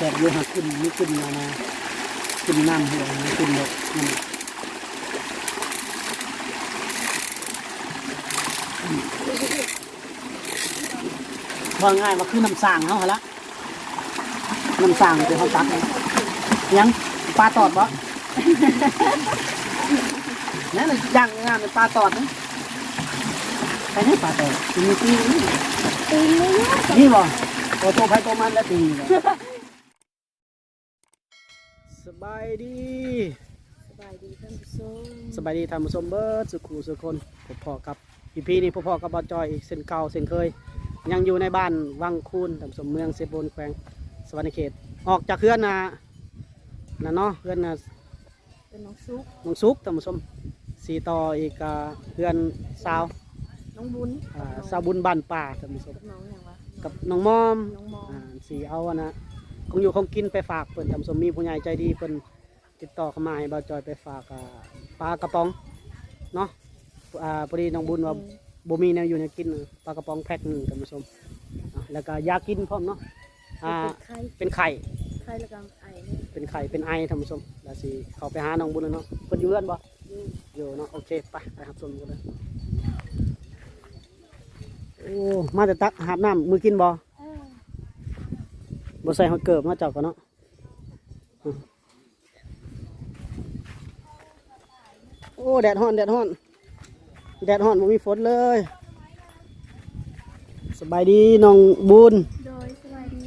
ซ่บอยู่หาขึ้นไม่ขึ้นมานะขึ้นน้ำหัวไม่ขึ้นดอกนั่นน่ะอืมว่าง่ายว่าคือน้ำสร้างเขาหนละน้ำสร้างที่เขาตักเนี่ยยังปลาตอดบ่นั่นน่ะย่างงามเป็นปลาตอดนะไปไหนปลาตอดมีตีนนี่ตีนไม่ยากนี่บ่โอ้ตัวไผตัวมันแล้วตีบ่สบายดีสบายดีท่านผู้ชมสบายดีท่านผู้ชมเบิร์ดสุขูสุขคนพบพอกับอีพีนี้พบพอกับบอจอยอีกเส้นเก่าเส้นเคย ยังอยู่ในบ้านวังคูนท่านผู้ชมเมืองเซโบนแขวงสวรรณเขต ออกจากเฮือนนะนะเนาะเฮือนนะเป็นน้องซุกน้องซุกท่านผู้ชมสีต่ออีกอ่าเฮือนสาวน้องบุญอ่าสาวบุญบ้านป่าท่านผู้ชมกับน้องอย่างวะกับน้องมอมน้องมองอ่าสีเอาอะนะ คงอยู่คงกินไปฝากเพิ่นทำสมมีผู้ใหญ่ใจดีเพิ่นติดต่อเข้ามาให้บ่าวจอยไปฝากอ่าปลากระป๋องเนาะอ่าพอดีน้องบุญว่าบ่มีแนวอยู่แนวกินปลากระป๋องแพ็คหนึงท่านผู้ชมอะแล้วก็ยากินพร้อมเนาะอ่าเป็นไข้เป็นไข่ไข้และกังไอเนี่ยเป็นไข่เป็นไอท่านผู้ชมแล้วสิเข้าไปหาน้องบุญแล้วเนาะเพิ่นอยู่เรือนบ่อยู่อยู่เนาะโอเคไปไปครับชมกันเลยโอ้มาแต่ตักหาบน้ำมือกินบ่เออ บ่ใส่หอยเกิบมาเจับกันเนาะอืมโอ้แดดฮ้อนแดดฮ้อนแดดฮ้อนบ่มีฝนเลย สบายดีน้องบุญโดยสบายดี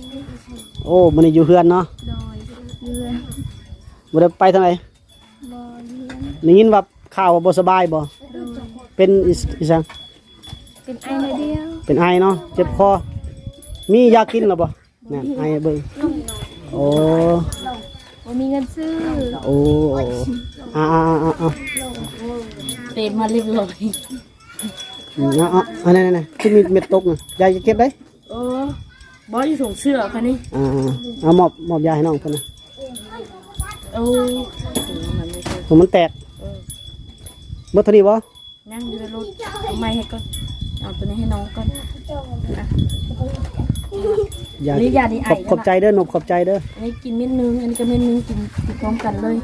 โอ้มันอยู่เฮือนเนาะโดยเยือนบ่ได้ไปทางไหนบอเยือนได้ยินว่าข่าวว่าบ่สบายบ่โดยเป็นอิสอิสังเป็นไอในเดียวเป็นไอเนาะเจ็บคอมียากินหรอบ่ นั่นไอเบิ่งโอ้ว่ามีเงินซื้อโอ้โอ้อ่าอ่าอ่าอ่าเป็นมาเรียบร้อยอืมอ่าอ่าอันนั้นนั่นที่มีเม็ดตกน่ะยายจะเก็บได้เออบออยู่ส่งเสื้อค่ะนี่อ่าอ่าเอามอบมอบยาให้น้องเพิ่นนะเออมันไม่ใช่ผมมันแตกเออเบิดเท่านี้บ่นั่งอยู่ในรถเอาไม้ให้ก่อนเอาตัวนี้ให้น้องก่อนอะ ยานี่ยาดีไอขอบขอบใจเด้อนบขอบใจเด้ออันนี้กินเม็ดนึงอันนี้ก็เม็ดนึงกินกินพร้อมกันเลย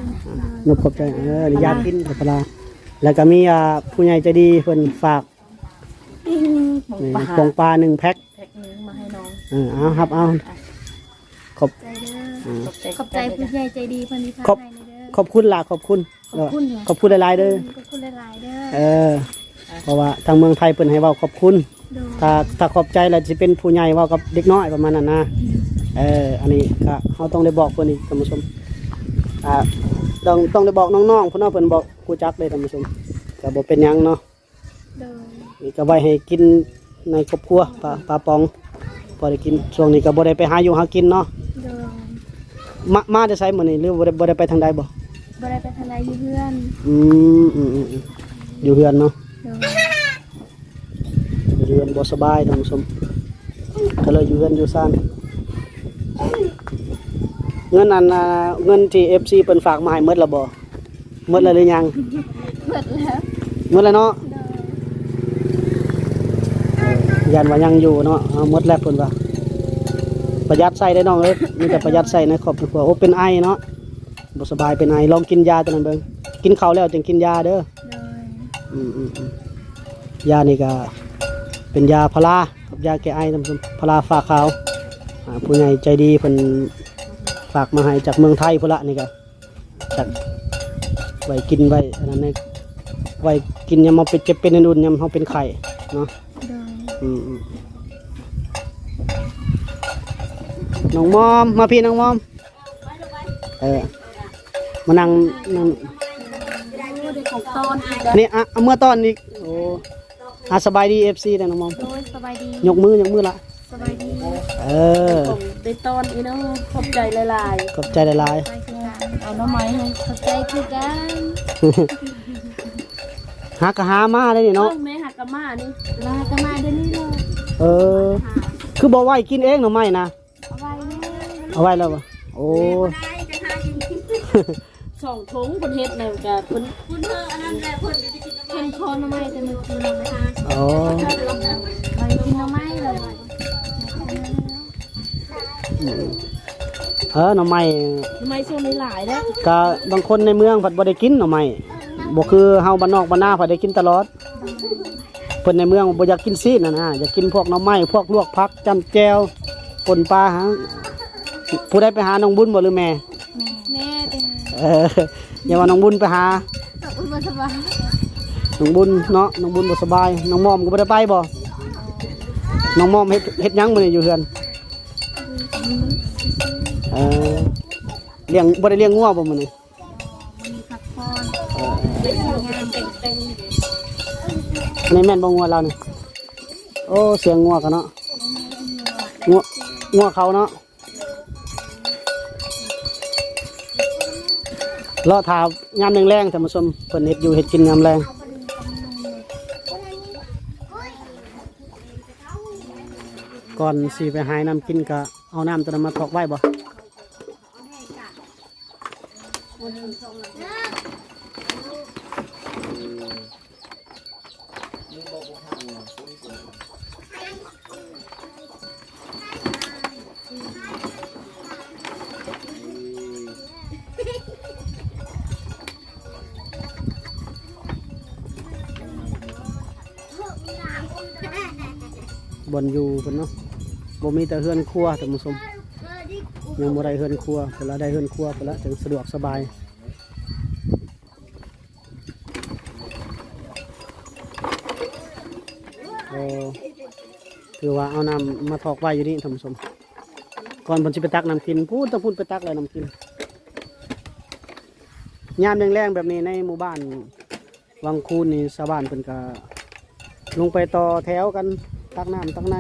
นบขอบใจเออนี่ยากินกับปลาแล้วก็มีอ่าผู้ใหญ่ใจดีเพิ่นฝากหมูนี่ปลาปองปลาหนึ่งแพ็คแพ็คนึงมาให้น้องเออเอาครับเอาขอบใจเด้ออ่าขอบใจขอบใจผู้ใหญ่ใจดีพันธิพาขอบให้เด้อขอบคุณล่ะขอบคุณขอบคุณเหรอขอบคุณหลายๆเด้อขอบคุณหลายๆเด้อเออเพราะว่าทางเมืองไทยเพิ่นให้เว้าขอบคุณโดย ถ้าถ้าขอบใจแล้วสิเป็นผู้ใหญ่เว้ากับเด็กน้อยประมาณนั้นนะเอออันนี้ก็เราต้องได้บอกเพิ่นอีกท่านผู้ชมอ่าต้องต้องได้บอกน้องๆเพิ่นเนาะเพิ่นบอกกูจักเลยท่านผู้ชมก็บ่เป็นหยังเนาะโดยนี่ก็ไว้ให้กินในครอบครัวปลาปลาปองพอได้กินช่วงนี้ก็บ่ได้ไปหาอยู่หากินเนาะโดยมามาได้ใช้มื้อนี้หรือบ่ได้บ่ได้ไปทางใดบ่บ่ได้ไปทางใดอยู่เพื่อนอืมอืมอืมอืมอยู่เฮือนเนาะ โดยอยู่เฮือนบ่สบายท่านผู้ชมก็เลยอยู่เฮือนอยู่ซ่านเงินอันน่ะเงินที่ FC เพิ่นฝากมาให้หมดแล้วบ่หมดแล้วหรือยังเปิดแล้วหมดแล้วเนาะโดยยันว่ายังอยู่เนาะเอาหมดแล้วเพิ่นว่าประหยัดใส่ได้น้องเอ้ยมีแต่ประหยัดใส่ในครอบครัวโอ้เป็นไอเนาะบ่สบายเป็นไอลองกินยาตัวนั้นเบิ่งกินข้าวแล้วจึงกินยาเด้อโดยอืมอืมอืมยานี่ก็ เป็นยาพารากับยาแก้ไอท่านผู้ชมพาราฟ้าขาวอ่าผู้ใหญ่ใจดีเพิ่นฝากมาให้จากเมืองไทยพุ่นละนี่ก็จากไว้กินไว้อันนั้นเนี่ยไว้กินยามเราเป็นเจ็บเป็นอุ่นๆยามเราเป็นไข้เนาะโดยอืมอืมน้องมอมมาพี่น้องมอม เออมานั่งนั่งของตอนนี่อะเอาเมื่อตอนนี้โอ้ อาสบายดีเอฟซีนะน้องมอมโดยสบายดียกมือยกมือละสบายดีเออผมได้ตอนอีน้องขอบใจหลายขอบใจหลายๆไปคือกันเอาน้ำไม้ให้ขอบใจคือกันๆหากะหามาเลยนี่เนาะเนาะแม่หักกะมานี่ลากะมาเดี๋ยวนี้เลยเออคือบอกว่าให้กินเองหน่อไม่นะเอาไว้แม่เอาไว้แล้วปะโอ้ สองถุงคนเฮ็ดแล้วก็คนคนเธออันนั้นแหละคนจะกินน้ำไม้คนคอน้ำไม้แต่มันกินน้ำไม้อ๋อไปกินน้ำไม้เลยอืมเออหน่อไม้ทำไมช่วงนี้หลายเด้อก็บางคนในเมืองผัดบ่ได้กินหน่อไม้บ่คือเฮาบ้านนอกบ้านนาผัดได้กินตลอดเพิ่นในเมืองบ่อยากกินซีดน่ะนะอยากกินพวกหน่อไม้พวกลวกผักจำแจวป่นปลาหาผู้ใดไปหาน้องบุญบ่หรือแม่แม่ไปหา เอออย่าว่าน้องบุญไปหา อุ้ยมาสบายน้องบุญเนาะ น้องบุญบ่สบาย น้องมอมก็บ่ได้ไปบ่ น้องมอมเฮ็ดเฮ็ดหยังมื้อนี้อยู่เฮือนเออเลี้ยงบ่ได้เลี้ยงงัวบ่มื้อนี้พักผ่อนเอองานแต่แต่งอันแม่นบ่งัวเรานี่โอ้ เสียงงัวกันเนาะงัวงัวเขาเนาะ รอถามยามแรงๆท่านผู้ชมเพิ่นเฮ็ดอยู่เฮ็ดกินยามแรงก่อนสิไปหายน้ำกินก็เอาน้ำตัวนั้นมาถอกไว้บ่ บนอยู่เพิ่นเนาะบ่มีแต่เฮือนครัวท่านผู้ชมยังบ่ได้เฮือนครัวเพิ่นละได้เฮือนครัวเพิ่นละถึงสะดวกสบายเออคือว่าเอาน้ำมาถอกไว้อยู่นี่ท่านผู้ชมก่อนเพิ่นสิไปตักน้ำกินพูดต้องพูดไปตักเลยน้ำกินยามแรงๆแบบนี้ในหมู่บ้านวังคูนนี่ชาวบ้านเพิ่นก็ลงไปต่อแถวกัน ตักน้ำตักใน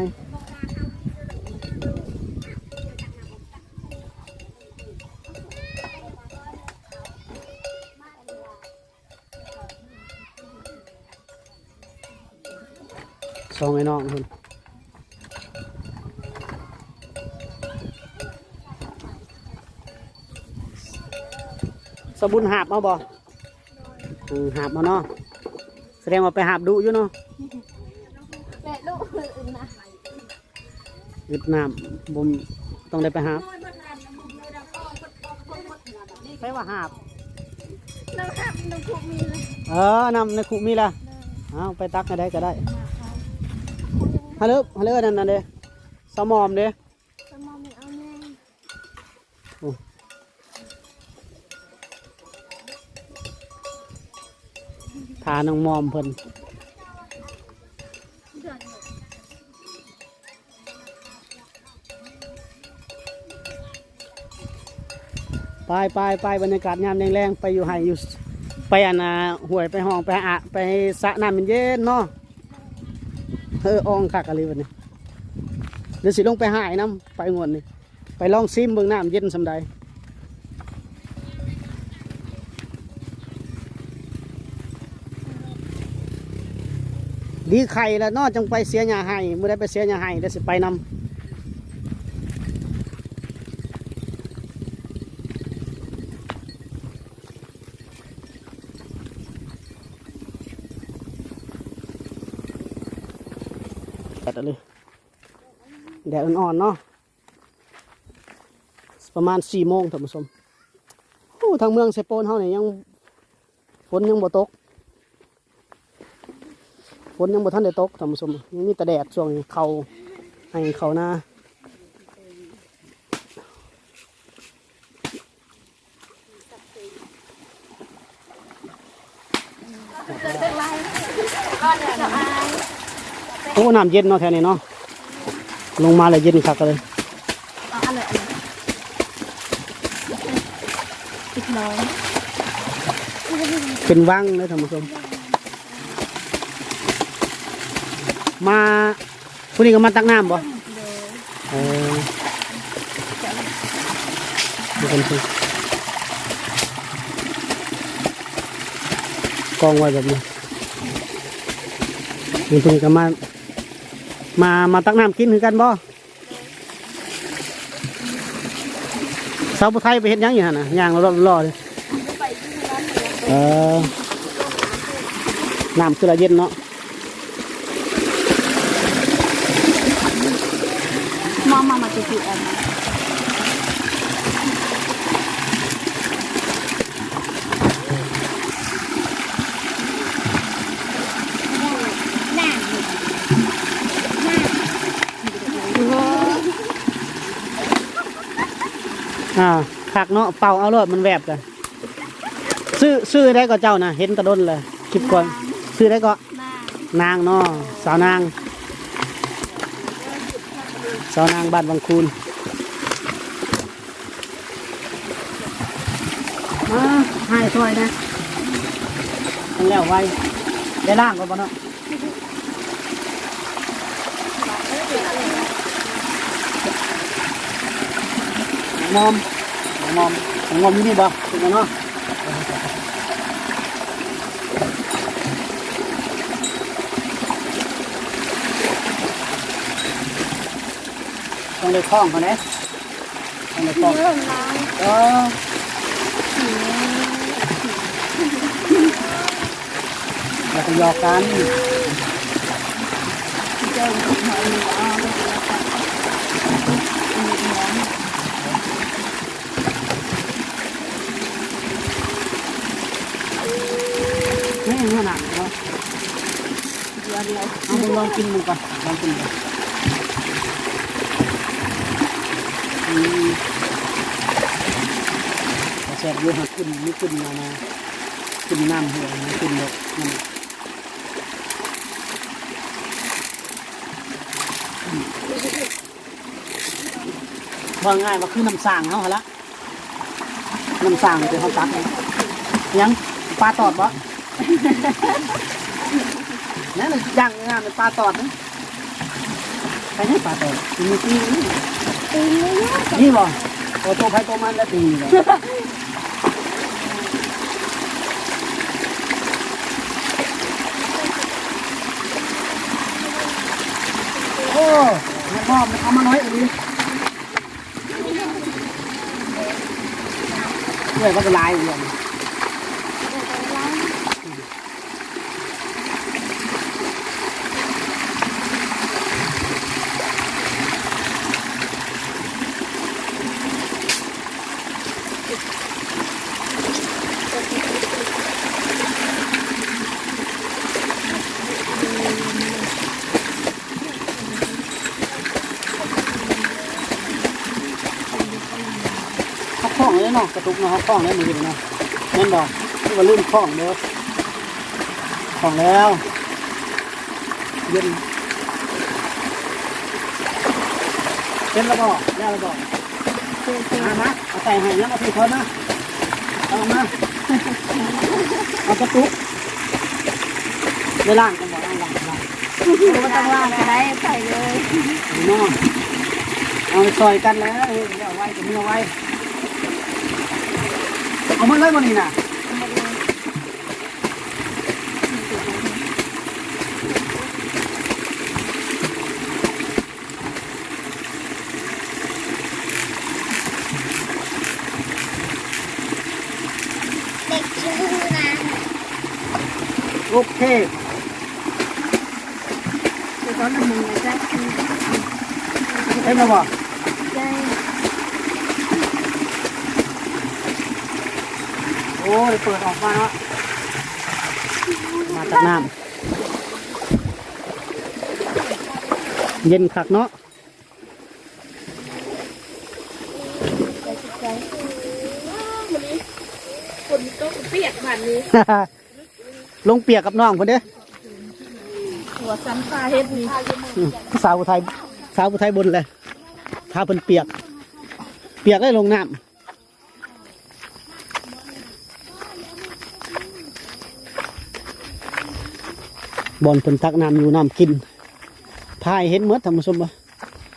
สองไอ้น้องคนสบุนหาบมาบ่หาบมาเนาะแสดงว่าไปหาบดุอยู่เนาะ แม่ลูกอื่นนะ อึดน้ำบ่มต้องได้ไปหาบใช่ว่าหาบน้ำครับน้ำคุกมีเลยเออนำในคุมีละเอาไปตักก็ได้ก็ได้ฮัลโหลฮัลโหลนั่นน่ะเด้สมอมเด้สมองมันเอาแน่ทาน้องมอมเพิ่น ไปไปไปบรรยากาศยามแรงๆไปอยู่ไห้อยู่ไปอันนะห่วยไปห้องไปอะไปสระน้ำเย็นเนาะเอออองคักอะไรวันนี้เดี๋ยวสิลงไปหายน้ำไปงวนนี่ไปลองซิมเบิ่งน้ำเย็นสำใดดีไข่แล้วนอจังไปเสียหญ้าให้เมื่อได้ไปเสียหญ้าให้ได้สิไปนำแดดเลยแดดอ่อนๆเนาะประมาณสี่โมงท่านผู้ชมโอ้ทางเมืองเซโปนเฮาเนี่ยยังฝนยังบ่ตกฝนยังบ่ทันได้ตกท่านผู้ชมยังมีแต่แดดช่วงนี้เขาให้เขาหน้าโอ้น้ำเย็นเนาะแถวนี้เนาะ ลงมาเลยเย็นคักเลยเอาอะไรอะไรติดน้อยเป็นวังเลยท่านผู้ชม มาผู้นี้ก็มาตักน้ำบ่เออดูกันสิกองไว้แบบนี้นี่เพิ่งก็มา มามาตักน้ำกินคือกันบ่สาวผู้ไทยไปเห็นยังอยู่ฮะนะย่างรอรอๆเลยเออน้ำคือละเย็นเนาะมามามาจะติดอัน อ่าผักเนาะเป่าเอาเลยมันแวบกันซื้อซื้อได้ก็เจ้านะเห็นตะดนเลยคลิปก่อนซื้อได้ก็นางเนาะสาวนาง สาวนางบ้านบางคูนมาให้ช่วยนะมันแล้วไว้ได้ล่างก็บ่เนาะ มอมมอมมอมอยู่นี่บ่ถูกไหมเนาะต้องได้คล้องเขาเนี่ยต้องได้คล้องเริ่มล้างเออเราจะหยอกกันนี่ขนา ดเนาะเดือนเลยเอาลองกินมึงก่อนลองกินก่อนแซ่บอยู่หักขึ้นไม่ขึ้นมานะขึ้นน้ำหัวไม่ขึ้นเลยนั่นว่าง่ายว่าคือน้ำสางเขาหนละน้ำสางเป็นเขาตักยังปลาตอดบ่ นั่นย่างงานเป็นปลาตอดนะใครเนี่ยปลาตอดมีตีนี่ตีไม่เยอะนี่บ่ตัวโตใครตัวมันแล้วตีเลยโอ้แม่พ่อมันเอามาน้อยอีกเพื่อนก็จะลายอยู่เลย เขาคล้องเลยเนาะ กระตุกเนาะเขาคล้องแล้วมือเนาะนั่นบอกที่ว่าลืมคล้องเด้อคล้องแล้วเย็นเย็นแล้วก็แล้วแล้วก็มามาเอาใส่ให้แล้วมาพี่คนนะเอามาเอากระตุกไปล่างกันบอกล่างล่างล่างไม่ต้องว่างก็ได้ใส่เลยเนาะเอาไปซอยกันแล้วเฮ้ยเอาไว้จะมีเอาไว้ เอามาเลยวันนี้น่ะเด็กชื่อนะโอเคเดี๋ยวตอนนั้นมึงจะเต็มแล้วบ่ได้ โอ้ยเปิดออกมาเนาะมาจากน้ำเย็นคักเนาะใจวันนี้ฝนตกเปียกผ่านนี้ ลงเปียกกับน้องคนเด้อหัวซ้ำคาเฮ็ดนี่อืมสาวอุทัยสาวอุทัยบนเลยพาเพิ่นเปียก เปียกได้ลงน้ำ บอลเพิ่นตักน้ำอยู่น้ำกินพายเห็นเมดท่านผู้ชมบ่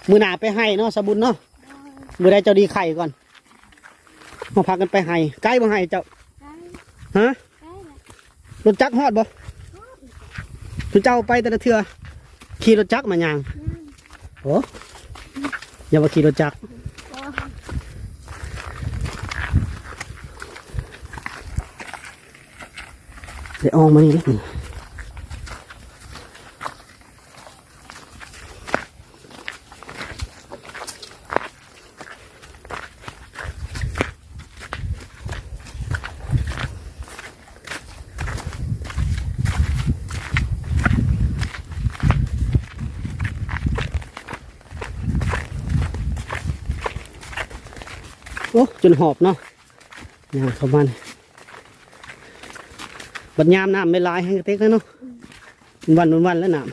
มือหนาไปให้เนาะสบุญเนาะมือใดเจ้าดีไข่ก่อนมาพากันไปให้ใกล้บ่ให้เจ้าฮะรถจักรฮอดบ่ทุเจ้าไปแต่ละเทื่อขี่รถจักรมายางโอ้อย่าว่าขี่รถจักรเดี๋ยวออกมานี่เลยโอ้จนหอบเนาะยางเข้ามานี่บัดยามน้ำไม่หลายให้กระเต็กแล้วเนาะวันวันวันๆแล้วน้ำ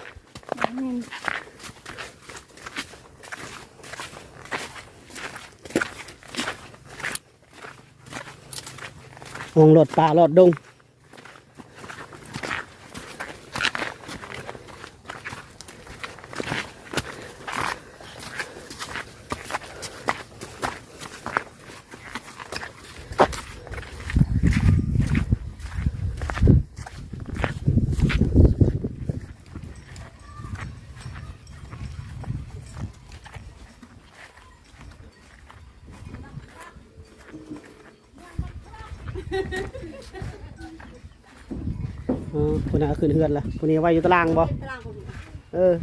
มองหลอดป่าหลอดดง อ๋อคนน่ะขึ้นเฮือนละคนนี้ไว้อยู่ตารางบ่ตารางของเออ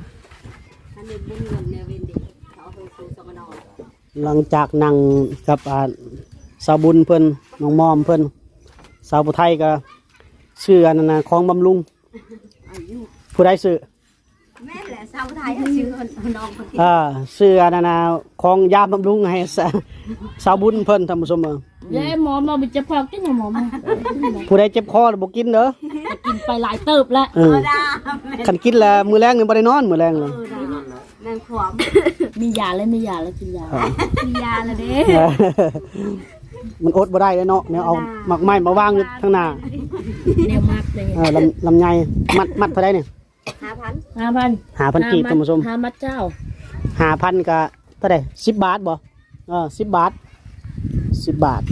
อันนี้บุญเงินเนี่ยเวนเด็กเขาเอาไปสู่สมนอหลังจากนั่งกับอ่าสาวบุญเพิ่นน้องมอมเพิ่นสาวผู้ไทยก็ชื่ออันนั้นนะของบำรุงอายุผู้ใดซื้อแม่แหละสาวไทยเอาชื่อน้องคนที่อ่าชื่ออันนั้นนะของยาบำรุงให้ สาสาวบุญเพิ่นทำสมเออยายหมอมาบิจะพอกินหมอมาผู้ใดเจ็บคอบ่กินเด้อกินไปหลายเติบแล้วเออดาแม่คันกินแล้วมื้อแรงนี่บ่ได้นอนมื้อแรงเลยเออดาแม่ขวามมียาแล้วมียาแล้วกินยามียาละเด้เออมันอดบ่ได้เลยเนาะเนี่ยเอาหมักไม้มาวางอยู่ข้างหน้าเดี๋ยวมากเลยเออลำลำไยมัดมัดเท่าไดเนี่ยห้าพันห้าพันหาพันกีบท่านผู้ชมห้ามัดเจ้าหาพันก็เท่าไหร่สิบบาทบ่เออสิบบาทสิบบาท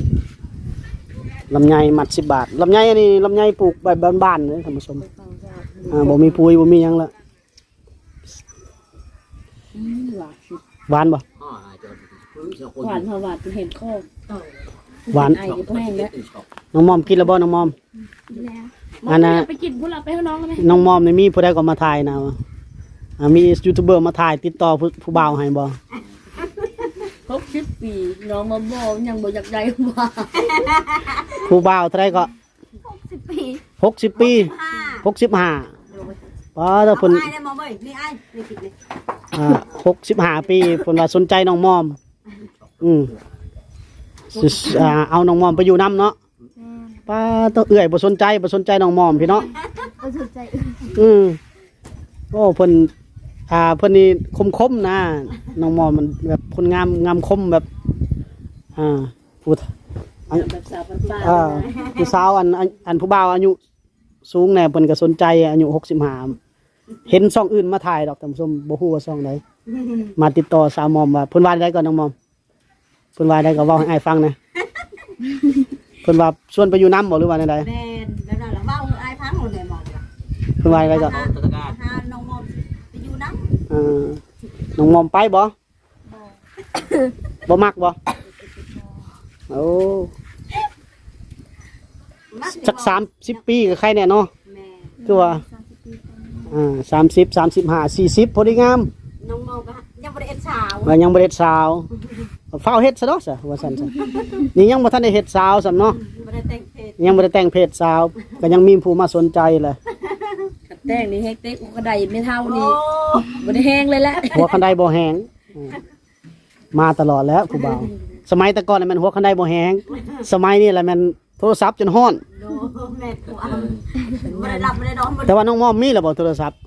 ลำไยมัดสิบบาทลำไยอันนี้ลำไยปลูกแบบบ้านๆเลยท่านผู้ชมอ่าบ่มีปุ๋ยบ่มีหยังละอืมหวานหวานบ่หวานเพราะหวานเห็นข้อหวาน ไอ้ที่แห้งแล้วน้องมอมกินแล้วบ่น้องมอมอันน่ะ ไปกินพวกเราไปให้น้องกันไหมน้องมอมนี่มีผู้ใดก็มาถ่ายนะอ่ามียูทูบเบอร์มาถ่ายติดต่อผู้ผู้บ่าวให้บ่ครบสิบ ปีน้องมาบอกยังบอกอยากได้ว่าผู้บ่าวเท่าไหร่ก็สิบปี60ปีห้า65ป้าถ้าเอาเพิ่นไอ้ได้มาเว้ยนี่ไอ้นี่กินนี่อ่าหกสิบห้าปีเพิ่นว่าสนใจน้องมอม อืมสิอ่าเอาน้องมอมไปอยู่น้ำเนาะป้าต้องเอื่อยบ่สนใจบ่สนใจน้องมอมพี่เนาะ ก็สนใจอืมโอ้เพิ่นอ่าเพิ่นนี่คมๆนะน้องมอมมันแบบคนงามงามคมแบบ อ่าผู้อันแบบสาวปันป้าอ่าผู้สาวอันอันอันผู้บ่าวอายุสูงแน่เพิ่นก็สนใจอายุ65เห็นช่องอื่นมาถ่ายดอกท่านผู้ชมบ่ฮู้ว่าช่องใดมาติดต่อสาวมอมว่าเพิ่นว่าได้ก่อนน้องมอมเพิ่นว่าได้ก็เว้าให้อ้ายฟังนะเพิ่นว่าชวนไปอยู่น้ำบ่หรือว่าใดแม่แล้วนั่นแหละว่าเอาไอ้พังหมดเลยมองเลยๆเพิ่นว่าได้ก็หาหาน้องมอมไปอยู่น้ำ เอ่อน้องมอมไปบ่บ่มักบ่ โอ้มักสัก30ปีก็ใครแน่เนาะแม่คือว่าอ่า30 35 40พอดีงามน้องมอมก็ยังบ่ได้เอ็ดสาวว่ายังบ่ได้เฮ็ดสาวเฝ้าวเฮ็ดซะเนาะซะว่าซั่นซะนี่ยังบ่ทันได้เฮ็ดสาวซำเนาะบ่ได้แต่งเพศยังบ่ได้แต่งเพศสาวก็ยังมีผู้มาสนใจแหละกับแต้งนี่แห้งเต๊กกระไดไม่เท่าโอ้นี่บ่ได้แห้งเลยแหละหัวคันไดบ่แหงอืมมาตลอดแล้วผู้บ่าว สมัยแต่ก่อนน่ะแมันหัวคันไดบ่แหงสมัยนี้แหละแมันโทรศัพท์จนฮ้อน โดแม่ขวามบ่ได้หลับบ่ได้นอนบ่ได้แต่ว่าน้องมอมมีแล้วบ่โทรศัพท์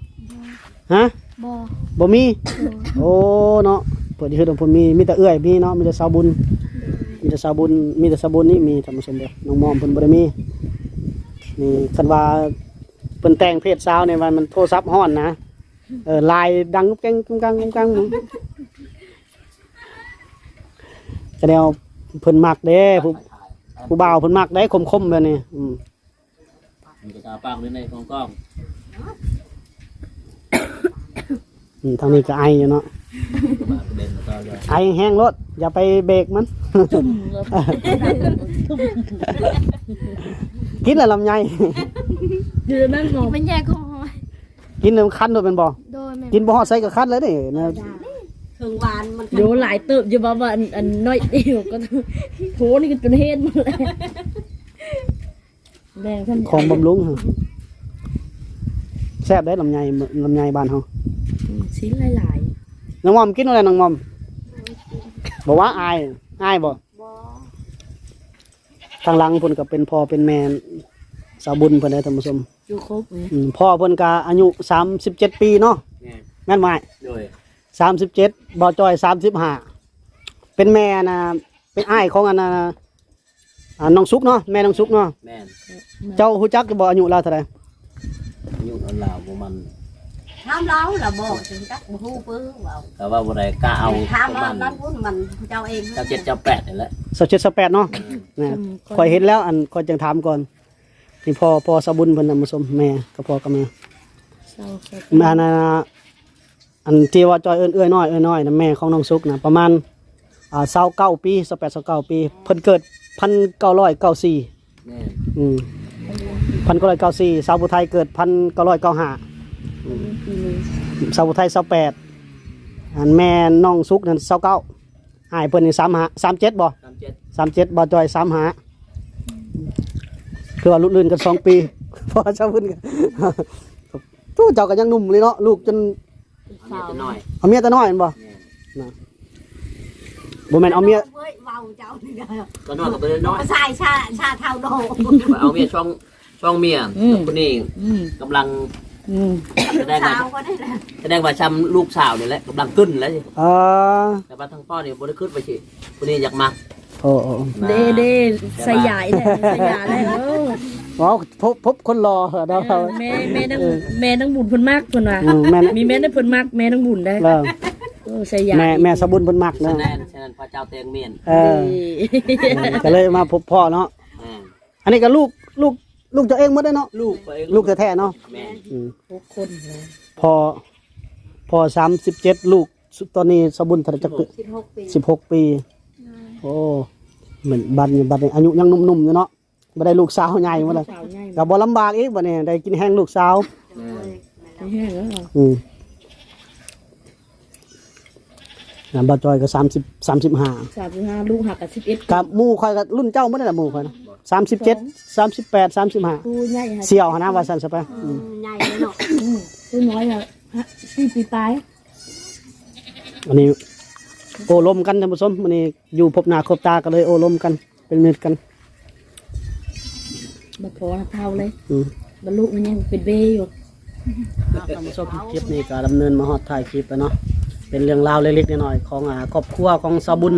ฮะบ่บ่มี โอ้เนาะเปิดที่คือของผมมีมีแต่เอื้อยมีเนาะมีแต่สาวบุญ มีแต่สาวบุญมีแต่สาวบุญนี่มีท่านผู้ชมเด้อน้องมอมเพิ่นบ่ได้มีนี่คันว่าเพิ่นแต่งเพศสาวเนี่ยว่ามันโทรศัพท์ฮ้อนนะเออไลายดังกุ๊กแก๊งกุ๊กกังกุ๊กกัง ก็แนวเพิ่นมักเด้ผู้ผู้บ่าวเพิ่นมักได้คมๆแบบนี้อืมมันจะตาปังด้วยในกล้องกล้องอืมทางนี้ก็ไออยู่เนาะมาเด่นแล้วก็เลยไอแห้งรถอย่าไปเบรกมัน จุ่มเลยกินแล้วลำไยเดือนั่งงงเป็นแยกของกินแล้วคันโดยเป็นบ่โดยแม่กินบ่ฮอดใส่ก็คันเลยนี่นะ เครื่องหวานมันเดี๋ยวหลายเติบอยู่บ่ว่าอันอันน้อยเดียวก็โหนี่ก็จนเฮ็ดหมดเลยแดงท่านของบำรุงฮะแซ่บได้ลำไยลำไยบ้านเฮาชิ้นหลายน้องมอมกินอะไรน้องมอมบอกว่าอายอายบ่บ่ทางหลังเพิ่นก็เป็นพ่อเป็นแม่สาวบุญเพิ่นได้อท่านผู้ชมอยู่ครบเลยอืมพ่อเพิ่นก็อายุ37ปีเนาะเนี่ยแม่นไหมโดย 37บ่จอย35เป็นแม่นะเป็นอ้ายของอันน่ะอ่าน้องสุกเนาะแม่น้องสุกเนาะแม่นเจ้าฮู้จักอยู่บ่อายุเราเท่าใดอายุอันลาวบ่มันถามเราเราบอกถึงจักบ่ฮู้ปื้อเว้าแต่ว่าบ่ได้กล้าเอาถามประว่ามาณนั้นพุ่นมันเจ้าเองเจ้าเจ็ดเจ้าแปดนี่แหละ27 28เนาะนะข่อยเห็นแล้วอันข่อยจึงถามก่อนนี่พ่อพ่อสาวบุญเพิ่นน่ะผู้ชมแม่กับพ่อกับแม่ เศร้าเศร้าอันนั้นน่ะ อันที่ว่าจอยเอื้อนเอื้อยน้อยเอื้อยน้อยนะแม่ของน้องสุกนะประมาณอ่าเศร้าเก้าปีสแปดเศร้าเก้าปี เพิ่นเกิดพันเก้าร้อยเก้าสี่แม่นอืมพันเก้าร้อยเก้าสี่สาวบุไทยเกิดพันเก้าร้อยเก้าห้าปีหนึงสาวบุไทยสาวแปดอันแม่น้องสุกนั่นสาวเก้าอายเพิ่นนี่สามหาสามเจ็ดบ่สามเจ็ดสามเจ็ดบ่จอยสามหาคือว่าลุลื่นกันสองปีพอเจ้าเพิ่นกันตู้เจ้าก็ยังหนุ่มเลยเนาะลูกจน อันนี้จะน้อยเอาเมียแต่น้อยแม่นบ่แม่นบ่แม่นเอาเมียเว้ยเว้าเจ้านี่ก็ก็น้อยกับตัวน้อยภาษาชาชาเท่าโดเอาเมียช่องช่องเมียคนนี้อืมกำลังอืมแสดงว่าสาวก็ได้แหละแสดงว่าช้ำลูกสาวนี่แหละกำลังขึ้นแล้วสิเออแต่ว่าทั้งพ่อนี่บ่ได้ขึ้นไปสิคนนี้อยากมา โอ้โอ้เด้เด้สยายเลยสยายเลยเออว้าวพบพบคนรอเหรอเดาเราแม่แม่นังแม่นังบุญเพิ่นมากเพิ่นว่าอืมแม่นะมีแม่นังเพิ่นมากแม่นังบุญได้เออเออสยายแม่แม่สะบุญเพิ่นมักฉะนะนั้นฉะนั้นพระเจ้าเตียงเมียนเออก็เลยมาพบพ่อเนาะอ่าอันนี้ก็ลูกลูกลูกเจ้าเองหมดเลยเนาะลูกไปเองลูกแท้ๆเนาะแม่นอืมหกคนนะพอพอสามสิบเจ็ดลูกตอนนี้สะบุญเท่าไหร่จัก16ปี สิบหกปี โอ้เหมือนบัดนี้บัดนี้อายุยังหนุ่มๆอยู่เนาะบ่ได้ลูกสาวใหญ่หมดเลยสาวง่ายก็บ่ลำบากอีกบัดนี้ได้กินแห้งลูกสาวแม่นไม่แห้งแล้วเหรออืมอ่าบ่จอยก็สามสิบสามสิบห้าสามสิบห้าลูกหักกับสิบเอ็ดกับหมู่คอยกับรุ่นเจ้าไม่ได้ละหมู่คอยนะสามสิบเจ็ดสามสิบแปดสามสิบห้าตู้ใหญ่ฮะเสี่ยวหนนะว่าสันสไปอืมใหญ่เลยเนาะอืมตู้น้อยอะฮะสี่ปีตายอันนี้ โอ้ลมกันท่านผู้ชมวันนี้อยู่พบหน้าคบตากันเลยโอ้ลมกัน เป็นมิตรกันมาพอเท่าเลยอืมบรรลุมันยังเป็นเบยอยู่ท่านผู้ชมคลิปนี้ก็ดำเนินมาฮอดถ่ายคลิปแล้วเนาะเป็นเรื่องราวเล็กๆน้อยๆของอ่าครอบครัวของสาวบุญ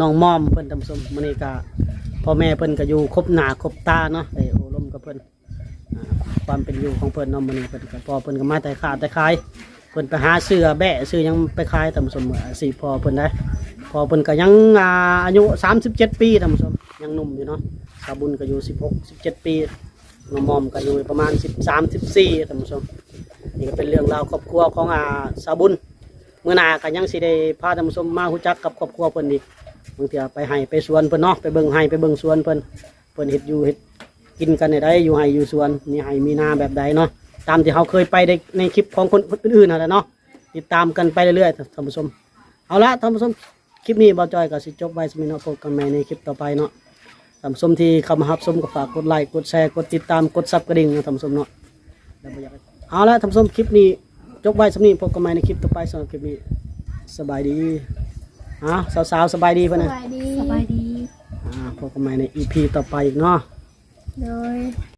น้องมอมเพิ่นท่านผู้ชมวันนี้ก็พ่อแม่เพิ่นก็อยู่คบหน้าคบตาเนาะได้โอ้ลมกับเพิ่นอ่าความเป็นอยู่ของเพิ่นเนาะมื้อนี้เพิ่นก็พอเพิ่นก็มาแต่ขาแต่ขาย เพิ่นไปหาเสื้อแบะซื้อยังไปขายท่านผู้ชมอ่าสิพอเพิ่นได้พอเพิ่นก็ยังอาอายุ 37 ปีท่านผู้ชมยังหนุ่มอยู่เนาะสาบุญก็อยู่ 16 17 ปีน้องมอมก็อยู่ประมาณ 13 14ท่านผู้ชมนี่ก็เป็นเรื่องราวครอบครัวของอาสาบุญเมื่อหน้าก็ยังสิได้พาท่านผู้ชมมารู้จักกับครอบครัวเพิ่นอีกบางเทีไปให้ไปสวนเพิ่นเนาะไปเบิ่งให้ไปเบิ่งสวนเพิ่นเพิ่นเฮ็ดอยู่เฮ็ดกินกันได้อยู่ให้อยู่สวนมีให้มีนาแบบใดเนาะ ตามที่เขาเคยไปในในคลิปของคนอื่นๆนั่นแหละเนาะติดตามกันไปเรื่อยๆท่านผู้ชมเอาละท่านผู้ชมคลิปนี้บ่าวจอยก็สิจบไว้สมิเนาะพบกันใหม่ในคลิปต่อไปเนาะท่านผู้ชมที่เข้ามารับชมก็ฝากกดไลค์กดแชร์กดติดตามกดซับกระดิ่งนะท่านผู้ชมเนาะแล้วบ่อยากให้เอาละท่านผู้ชมคลิปนี้จบไว้สำนี้พบกันใหม่ในคลิปต่อไปสำหรับคลิปนี้สบายดีอะสาวๆสบายดีสป่ะนะบายดีสบายดีอ่าพบกันใหม่ใน EP ต่อไปอีกเนาะโดย